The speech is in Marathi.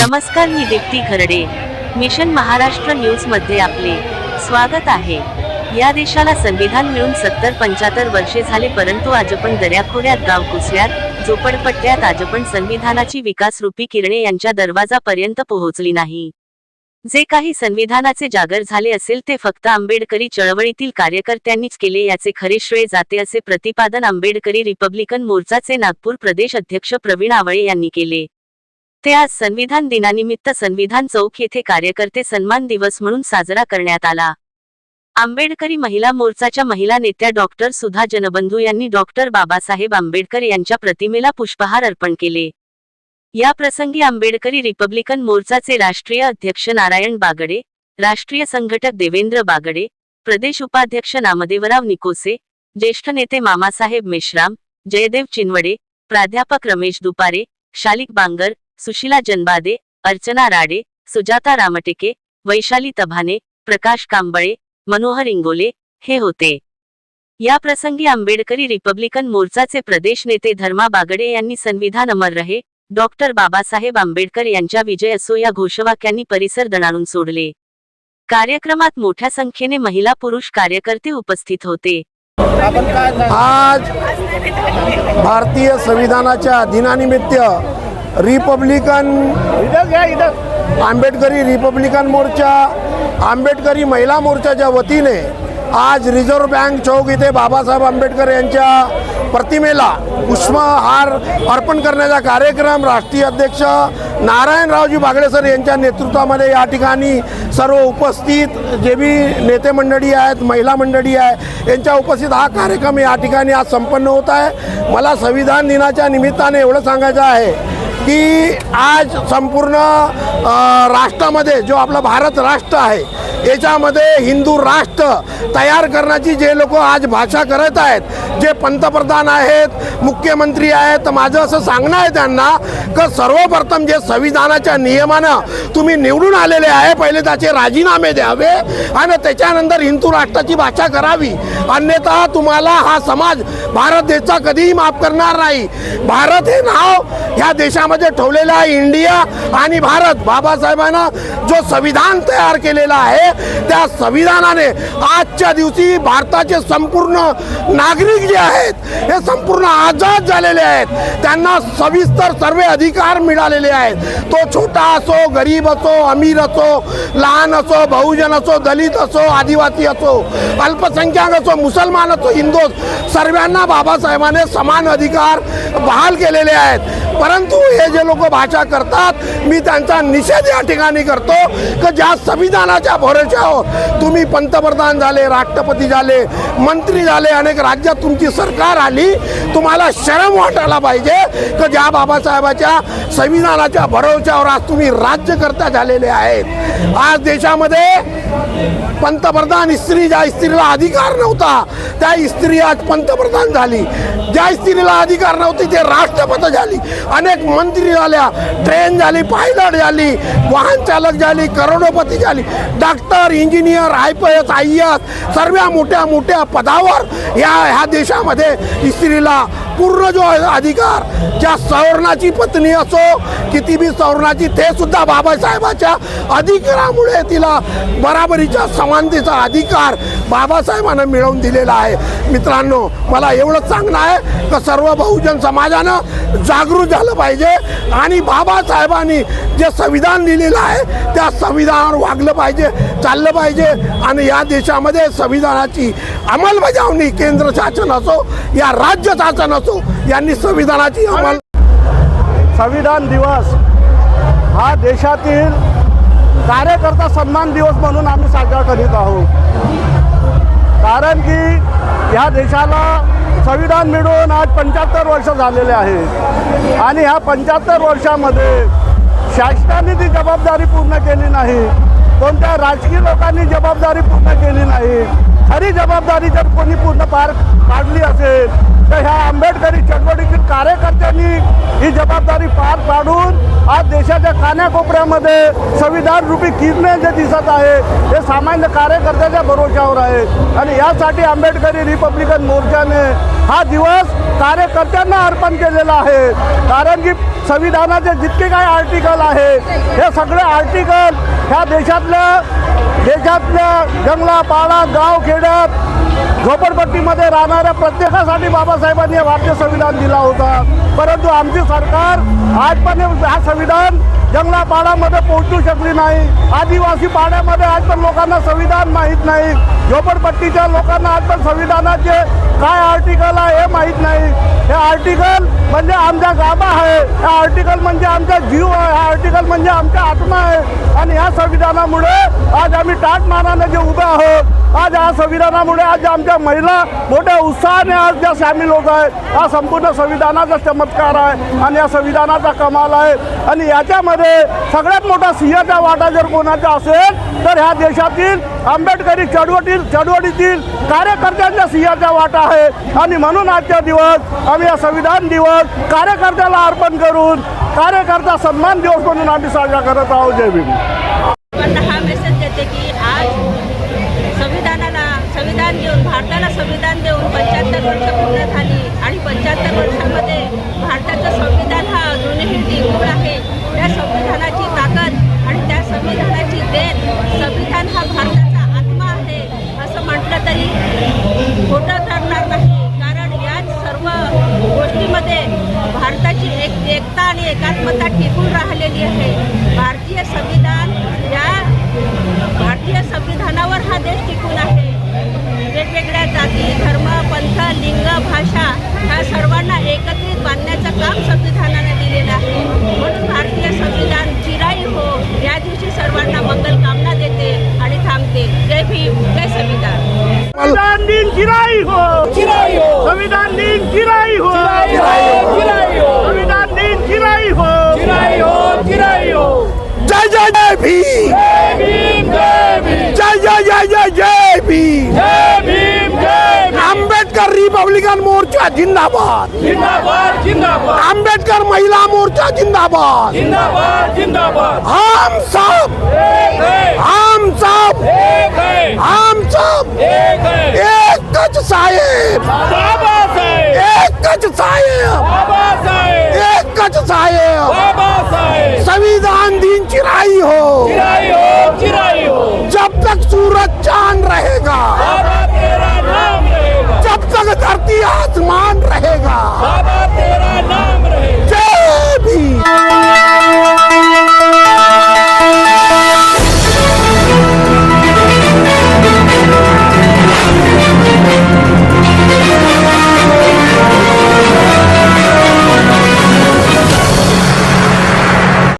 नमस्कार मी दीप्ती खरडे. मिशन महाराष्ट्र न्यूजमध्ये आपले स्वागत आहे. या देशाला संविधान मिळून सत्तर पंच्याहत्तर वर्षे झाले परंतु आजपण दर्याखोऱ्यात गाव कुसल्यात झोपडपट्ट्यात आजपण संविधानाची विकास रूपी किरणे यांच्या दरवाजापर्यंत पोहोचली नाही. जे काही संविधानाचे जागर झाले असेल ते फक्त आंबेडकरी चळवळीतील कार्यकर्त्यांनीच केले याचे खरे श्रेय जाते असे प्रतिपादन आंबेडकरी रिपब्लिकन मोर्चाचे नागपूर प्रदेश अध्यक्ष प्रवीण आवळे यांनी केले. ते आज संविधान दिनानिमित्त संविधान चौक येथे कार्यकर्ते सन्मान दिवस म्हणून साजरा करण्यात आला. आंबेडकरी महिला मोर्चाच्या महिला नेत्या डॉक्टर सुधा जनबंधू यांनी डॉक्टर बाबासाहेब आंबेडकर यांच्या प्रतिमेला पुष्पहार अर्पण केले. या प्रसंगी आंबेडकरी रिपब्लिकन मोर्चाचे राष्ट्रीय अध्यक्ष नारायण बागडे राष्ट्रीय संघटक देवेंद्र बागडे प्रदेश उपाध्यक्ष नामदेवराव निकोसे ज्येष्ठ नेते मामासाहेब मेश्राम जयदेव चिनवडे प्राध्यापक रमेश दुपारे शालिक बांगर सुशीला जनबादे अर्चना राडे सुजाता रामटेके वैशाली तभाने प्रकाश कांबळे मनोहर इंगोले हे होते. या प्रसंगी आंबेडकरी रिपब्लिकन मोर्चाचे प्रदेश नेते धर्मा बागडे यांनी संविधान अमर रहे डॉक्टर बाबासाहेब आंबेडकर यांच्या विजय असो या घोषवाक्यांनी परिसर दणाणून सोडले. कार्यक्रमात मोठ्या संख्येने महिला पुरुष कार्यकर्ते उपस्थित होते. आज भारतीय संविधानाच्या दिनानिमित्त रिपब्लिकन आंबेडकरी रिपब्लिकन मोर्चा आंबेडकरी महिला मोर्चाच्या वतीने आज रिझर्व्ह बँक चौक इथे बाबासाहेब आंबेडकर यांच्या प्रतिमेला पुष्पहार अर्पण करण्याचा कार्यक्रम. राष्ट्रीय अध्यक्ष नारायणरावजी बागडे सर यांच्या नेतृत्वामध्ये या ठिकाणी सर्व उपस्थित जे बी नेते मंडळी आहेत महिला मंडळी आहे यांच्या उपस्थित हा कार्यक्रम या ठिकाणी आज संपन्न होत आहे. मला संविधान दिनाच्या निमित्ताने एवढं सांगायचं आहे की आज संपूर्ण राष्ट्रामध्ये जो आपला भारत राष्ट्र आहे त्याच्यामध्ये हिंदू राष्ट्र तयार करण्याची जे लोक आज भाषा करत आहेत जे पंतप्रधान आहेत मुख्यमंत्री आहेत तर माझं असं सांगणं आहे त्यांना की सर्वप्रथम जे संविधानाच्या नियमानं तुम्ही निवडून आलेले आहे पहिले त्याचे राजीनामे द्यावे आणि त्याच्यानंतर हिंदू राष्ट्राची भाषा करावी. अन्यथा तुम्हाला हा समाज भारत देशचा कधीही माफ करणार नाही. भारत हे नाव ह्या देशामध्ये ठेवलेला आहे इंडिया आणि भारत. बाबासाहेबांना जो संविधान तयार केलेला आहे त्या संविधानाने आजच्या दिवशी भारताचे संपूर्ण नागरिक जे आहेत हे संपूर्ण आझाद झालेले आहेत. त्यांना सविस्तर सर्व अधिकार मिळालेले आहेत. तो छोटा असो गरीब असो अमीर असो लहान असो बहुजन असो दलित असो आदिवासी असो अल्पसंख्याक असो मुसलमान असो हिंदू सर्वांना बाबासाहेबांनी समान अधिकार बहाल केलेले आहेत. परंतु हे जे लोक भाषा करतात मी त्यांचा निषेध या ठिकाणी करतो की ज्या संविधानाच्या भरोश्यावर तुम्ही पंतप्रधान झाले राष्ट्रपती झाले मंत्री झाले अनेक राज्यात तुमची सरकार आली तुम्हाला शरम वाटायला पाहिजे की ज्या बाबासाहेबाच्या संविधानाच्या भरोश्यावर आज तुम्ही राज्यकर्ता झालेले आहेत. आज देशामध्ये पंतप्रधान स्त्री ज्या स्त्रीला अधिकार नव्हता त्या स्त्री आज पंतप्रधान झाली. ज्या स्त्रीला अधिकार नव्हती ते राष्ट्रपती झाली. अनेक मंत्री झाल्या ट्रेन झाली पायलट झाली वाहन चालक झाली करोडोपती झाली. Doctor engineer I P S I S सर्व मोठ्या मोठ्या पदावर या ह्या देशामध्ये स्त्रीला पूर्ण जो अधिकार ज्या सवर्णाची पत्नी असो किती बी सवर्णाची ते सुद्धा बाबासाहेबाच्या अधिकारामुळे तिला बराबरीच्या समानतेचा अधिकार बाबासाहेबांना मिळवून दिलेला आहे. मित्रांनो मला एवढंच सांगणं आहे की सर्व बहुजन समाजानं जागृत झालं पाहिजे आणि बाबासाहेबांनी जे संविधान लिहिलेलं आहे त्या संविधानावर वागलं पाहिजे चाललं पाहिजे आणि या देशामध्ये संविधानाची अंमलबजावणी केंद्र शासन असो या राज्य शासन असो यांनी संविधानाची अंमल संविधान दिवस हा देशातील कार्यकर्ता सन्मान दिवस म्हणून आम्ही साजरा करीत आहोत. कारण की ह्या देशाला संविधान मिळून आज पंच्याहत्तर वर्ष झालेले आहे आणि ह्या पंच्याहत्तर वर्षामध्ये शासनाने ती जबाबदारी पूर्ण केली नाही. कोणत्या राजकीय लोकांनी जबाबदारी पूर्ण केली नाही. खरी जबाबदारी जर कोणी पूर्ण पार पाडली असेल तर ह्या आंबेडकरी चळवळीतील कार्यकर्त्यांनी ही जबाबदारी पार पाडून आज देशाच्या कान्याकोपऱ्यामध्ये संविधान रूपी किरणे जे दिसत आहे हे सामान्य कार्यकर्त्याच्या भरोशावर आहे. आणि यासाठी आंबेडकरी रिपब्लिकन मोर्चाने हा दिवस कार्यकर्त्यांना अर्पण केलेला आहे. कारण की संविधानाचे जितके काय आर्टिकल आहे हे सगळे आर्टिकल ह्या देशातल्या देशातल्या जंगला पाडा गाव खेड्यात झोपडपट्टीमध्ये राहणाऱ्या प्रत्येकासाठी बाबासाहेबांनी हे भारतीय संविधान दिला होता. परंतु आमची सरकार आज पण हा संविधान जंगला पाड्यामध्ये पोहोचू शकली नाही. आदिवासी पाड्यामध्ये आज पण लोकांना संविधान माहीत नाही. झोपडपट्टीच्या लोकांना आज पण संविधानाचे काय आर्टिकल आहे हे माहीत नाही. हे आर्टिकल म्हणजे आमच्या गाभा आहे. हे आर्टिकल म्हणजे आमचा जीव आहे. हा आर्टिकल म्हणजे आमच्या आत्मा आहे. आणि ह्या संविधानामुळे आज आम्ही टाट मानाने जे उभे आहोत आज या संविधानामुळे आज आमच्या महिला मोठ्या उत्साहाने आज ज्या सामील होत आहेत हा संपूर्ण संविधानाचा चमत्कार आहे आणि या संविधानाचा कमाल आहे. आणि याच्यामध्ये सगळ्यात मोठा सिंहाचा वाटा जर कोणाचा असेल तर ह्या देशातील आंबेडकरी चळवळीतील चळवळीतील कार्यकर्त्यांच्या सिंहाचा वाटा आहे. आणि म्हणून आजच्या दिवस आम्ही या संविधान दिवस कार्यकर्त्याला अर्पण करून कार्यकर्ता सन्मान दिवस म्हणून आम्ही साजरा करत आहोत. जय भीम. हा मेसेज देते की आज संविधान देऊन भारताला संविधान देऊन पंच्याहत्तर वर्ष पूर्ण झाली आणि पंच्याहत्तर वर्षामध्ये भारताचं संविधान हा अजूनही टिकून आहे. त्या संविधानाची ताकद आणि त्या संविधानाची देण संविधान हा भारताचा आत्मा आहे असं म्हटलं तरी खोटं ठरणार नाही. कारण याच सर्व गोष्टीमध्ये भारताची एक एकता आणि एकात्मता टिकून राहिलेली आहे. भारतीय संविधान या भारतीय संविधानावर हा देश टिकून आहे. वेगवेगळ्या जाती धर्म पंथ लिंग भाषा ह्या सर्वांना एकत्रित बांधण्याचं काम संविधानाने दिलेलं आहे. म्हणून भारतीय संविधान चिराई हो या दिवशी सर्वांना मंगल कामना देते आणि थांबते. जय भीम जय संविधान. दिन चिराई हो संविधान दिन चिराई हो संविधान दिन चिराई हो जय जय जय भीम जय जय जय जय जय भीम आंबेडकर रिपब्लिकन मोर्चा जिंदाबाद। जिंदाबाद जिंदाबाद। आंबेडकर महिला मोर्चा जिंदाबाद। जिंदाबाद जिंदाबाद। हम सब। एक है। हम सब। एक है। हम सब। एक है। एकच साहेब। बाबा साहेब। एकच साहेब। बाबा साहेब। एकच साहेब। बाबा साहेब। संविधान दिन चिराई हो। चिराई हो चिराई हो। जब तक सूरज चांद रहेगा। जब धरती आसमान रहेगा बाबा तेरा नाम रहेगा। जय भीम।